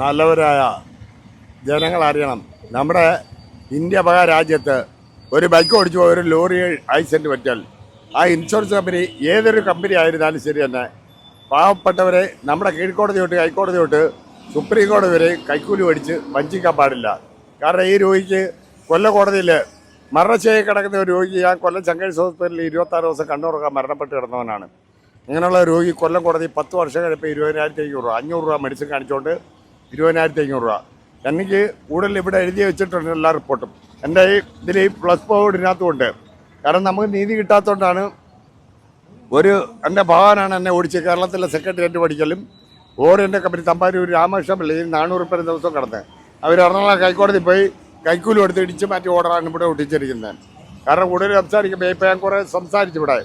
നല്ലവരായ ജനങ്ങൾ അറിയണം. നമ്മുടെ ഇന്ത്യ പക രാജ്യത്ത് ഒരു ബൈക്ക് ഓടിച്ചു പോയ ഒരു ലോറി ആക്സിഡന്റ് പറ്റിയാൽ ആ ഇൻഷുറൻസ് കമ്പനി ഏതൊരു കമ്പനി ആയിരുന്നാലും ശരി തന്നെ പാവപ്പെട്ടവരെ നമ്മുടെ കീഴ്ക്കോടതി തൊട്ട് ഹൈക്കോടതി തൊട്ട് സുപ്രീം കോടതി വരെ കൈക്കൂലി മേടിച്ച് വഞ്ചിക്കാൻ പാടില്ല. കാരണം ഈ രോഗിക്ക് കൊല്ല കോടതിയിൽ മരണശേഷി കിടക്കുന്ന ഒരു രോഗി ഞാൻ കൊല്ലം ചങ്കേഴ്സ് ഹോസ്പിറ്റലിൽ ഇരുപത്താറ് ദിവസം കണ്ണുറക്കാൻ മരണപ്പെട്ട് കിടന്നവനാണ്. ഇങ്ങനെയുള്ള രോഗി കൊല്ലം കോടതി പത്ത് വർഷം കഴിപ്പം ഇരുപതിനായിരത്തി അഞ്ഞൂറ് രൂപ അഞ്ഞൂറ് രൂപ മെഡിസിൻ കാണിച്ചുകൊണ്ട് ഇരുപതിനായിരത്തി അഞ്ഞൂറ് രൂപ. എനിക്ക് കൂടുതൽ ഇവിടെ എഴുതി വെച്ചിട്ടുണ്ട് എല്ലാ റിപ്പോർട്ടും. എന്റെ ഈ ഇതിൽ ഈ പ്ലസ് പോഡ് ഇതിനകത്തുമുണ്ട്. കാരണം നമുക്ക് നീതി കിട്ടാത്തതുകൊണ്ടാണ് ഒരു എന്റെ ഭഗവാനാണ് എന്നെ ഓടിച്ച് കേരളത്തിലെ സെക്രട്ടേറിയറ്റ് പഠിക്കലും ഓറിയന്റെ കമ്പനി തമ്പാരൂർ രാമകൃഷ്ണ പള്ളിയിൽ നാനൂറ് പേര് ദിവസം കിടന്ന്. അവർ എറണാകുളം ഹൈക്കോടതി പോയി കൈക്കൂലി എടുത്ത് ഇടിച്ച് മാറ്റി ഓർഡറാണ് ഇവിടെ ഒട്ടിച്ചിരിക്കുന്നത്. കാരണം കൂടുതൽ സംസാരിക്കുമ്പോൾ ഇപ്പോൾ ഞാൻ കുറേ സംസാരിച്ചു ഇവിടെ.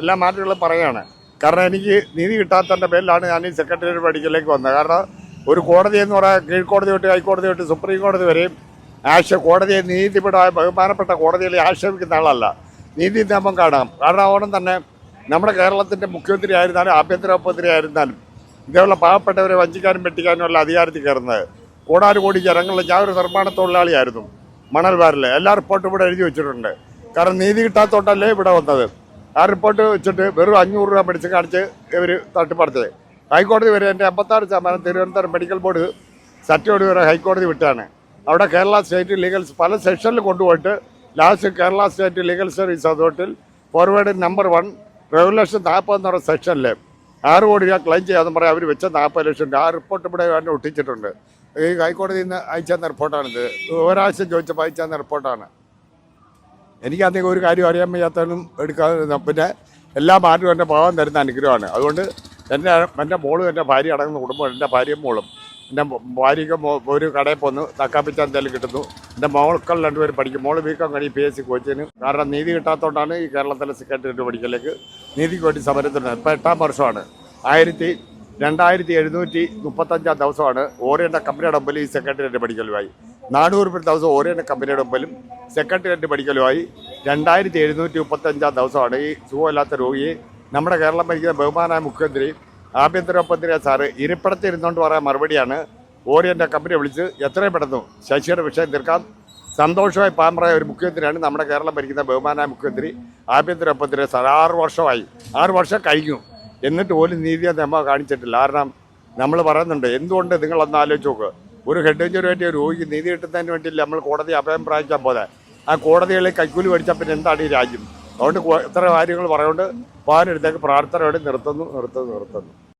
എല്ലാ മാറ്റങ്ങളും പറയുകയാണ് കാരണം എനിക്ക് നീതി കിട്ടാത്തതിന്റെ പേരിലാണ് ഞാൻ ഈ സെക്രട്ടേറിയറ്റ് പഠിക്കലേക്ക് വന്നത്. കാരണം ഒരു കോടതി എന്ന് പറയാൻ കീഴ്ക്കോടതി തൊട്ട് ഹൈക്കോടതി തൊട്ട് സുപ്രീം കോടതി വരെയും ആശ കോടതിയെ നീതിപീഠമായ ബഹുമാനപ്പെട്ട കോടതിയിൽ ആക്ഷേപിക്കുന്ന ആളല്ല. നീതി നിയമം കാണാം. കാരണം തന്നെ നമ്മുടെ കേരളത്തിന്റെ മുഖ്യമന്ത്രി ആയിരുന്നാലും ആഭ്യന്തര മുഖ്യമന്ത്രി ആയിരുന്നാലും ഇതേപോലെ പാവപ്പെട്ടവരെ വഞ്ചിക്കാനും വെട്ടിക്കാനും ഉള്ള അധികാരത്തിൽ കയറുന്നത് കോടാനുകോടി ജനങ്ങളിൽ ഞാൻ ഒരു നിർമ്മാണ തൊഴിലാളിയായിരുന്നു മണൽവാരിൽ എല്ലാ റിപ്പോർട്ടും ഇവിടെ എഴുതി വെച്ചിട്ടുണ്ട്. കാരണം നീതി കിട്ടാത്തോട്ടല്ലേ ഇവിടെ വന്നത്. ആ റിപ്പോർട്ട് വെച്ചിട്ട് വെറും അഞ്ഞൂറ് രൂപ മേടിച്ച് കാണിച്ച് ഇവർ തട്ടിപ്പടുത്തത് ഹൈക്കോടതി വരെ എന്റെ അമ്പത്താറ് ശതമാനം തിരുവനന്തപുരം മെഡിക്കൽ ബോർഡ് സർട്ടിഫിക്കറ്റ് വരെ ഹൈക്കോടതി വിട്ടാണ്. അവിടെ കേരള സ്റ്റേറ്റ് ലീഗൽ പല സെക്ഷനിൽ കൊണ്ടുപോയിട്ട് last Kerala state legal service അതോറിറ്റിയിൽ forward number one regulation നാൽപ്പത് എന്ന് പറയുന്ന സെക്ഷനിൽ ആറ് കോടി രൂപ ക്ലെയിം ചെയ്യാമെന്ന് പറയാം. അവർ വെച്ച നാൽപ്പത് ലക്ഷം രൂപ. ആ റിപ്പോർട്ട് ഇവിടെ തന്നെ ഒട്ടിച്ചിട്ടുണ്ട്. ഈ ഹൈക്കോടതി നിന്ന് അയച്ചു തന്ന റിപ്പോർട്ടാണിത്. ഒരാഴ്ച ചോദിച്ചപ്പോൾ അയച്ചു തന്ന റിപ്പോർട്ടാണ്. എനിക്ക് അധികം ഒരു കാര്യം അറിയാൻ വയ്യാത്തതിനും എടുക്കാതെ പിന്നെ എല്ലാ മാറ്റവും എന്റെ ഭാവം തരുന്ന അനുഗ്രഹമാണ്. അതുകൊണ്ട് എന്റെ എന്റെ മോളും എന്റെ ഭാര്യ അടങ്ങുന്ന കുടുംബം എന്റെ ഭാര്യയും മോളും. എന്റെ ഭാര്യയ്ക്ക് ഒരു കടയിൽ പോന്നു തക്കാപ്പിച്ച എന്തെങ്കിലും കിട്ടുന്നു. എന്റെ മോൾക്കൾ രണ്ടുപേരും പഠിക്കും. മോൾ വീക്കം കഴിയും പി എസ് സി കോച്ചിന് കാരണം നീതി കിട്ടാത്തതുകൊണ്ടാണ് ഈ കേരളത്തിലെ സെക്രട്ടേറിയറ്റ് പഠിക്കലേക്ക് നീതിക്ക് വേണ്ടി സമരത്തിന് ഇപ്പം എട്ടാം വർഷമാണ്. ആയിരത്തി രണ്ടായിരത്തി എഴുന്നൂറ്റി മുപ്പത്തഞ്ചാം ദിവസമാണ് ഓറിയന്റെ കമ്പനിയുടെ മുമ്പിൽ ഈ സെക്രട്ടേറിയറ്റ് പഠിക്കലുമായി. നാനൂറ് പേർ ദിവസം ഓറിയന്റെ കമ്പനിയുടെ മുമ്പിലും സെക്രട്ടേറിയറ്റ് പഠിക്കലുമായി. രണ്ടായിരത്തി എഴുന്നൂറ്റി മുപ്പത്തഞ്ചാം ദിവസമാണ് ഈ സുഖമില്ലാത്ത രോഗിയെ നമ്മുടെ കേരളം ഭരിക്കുന്ന ബഹുമാനായ മുഖ്യമന്ത്രി ആഭ്യന്തര മുഖ്യമന്ത്രി സാറ് ഇരിപ്പിടത്തിരുന്നുകൊണ്ട് പറയാൻ മറുപടിയാണ്. ഓറിയന്റെ കമ്പനി വിളിച്ച് എത്രയും പെട്ടെന്ന് ശശിയുടെ വിഷയം തീർക്കാം സന്തോഷമായി പാമ്പറായ ഒരു മുഖ്യമന്ത്രിയാണ് നമ്മുടെ കേരളം ഭരിക്കുന്ന ബഹുമാനായ മുഖ്യമന്ത്രി ആഭ്യന്തര സാർ ആറ് വർഷമായി. ആറ് വർഷം കഴിഞ്ഞു. എന്നിട്ട് പോലും നീതി നിയമോ കാണിച്ചിട്ടില്ല. കാരണം നമ്മൾ പറയുന്നുണ്ട് എന്തുകൊണ്ട് നിങ്ങളൊന്ന് ആലോചിച്ച് നോക്ക്? ഒരു ഹെഡ് ഇഞ്ചുറി പറ്റിയ രോഗിക്ക് നീതി കിട്ടുന്നതിന് വേണ്ടിയില്ല നമ്മൾ കോടതി അഭയം പ്രാപിക്കാൻ പോലെ ആ കോടതികളിൽ കൈക്കൂലി മേടിച്ചാൽ പിന്നെ എന്താണ് ഈ രാജ്യം? അതുകൊണ്ട് ഇത്ര കാര്യങ്ങൾ പറയുകൊണ്ട് പ്രാർത്ഥന വേണ്ടി നിർത്തുന്നു നിർത്തുന്നു നിർത്തുന്നു.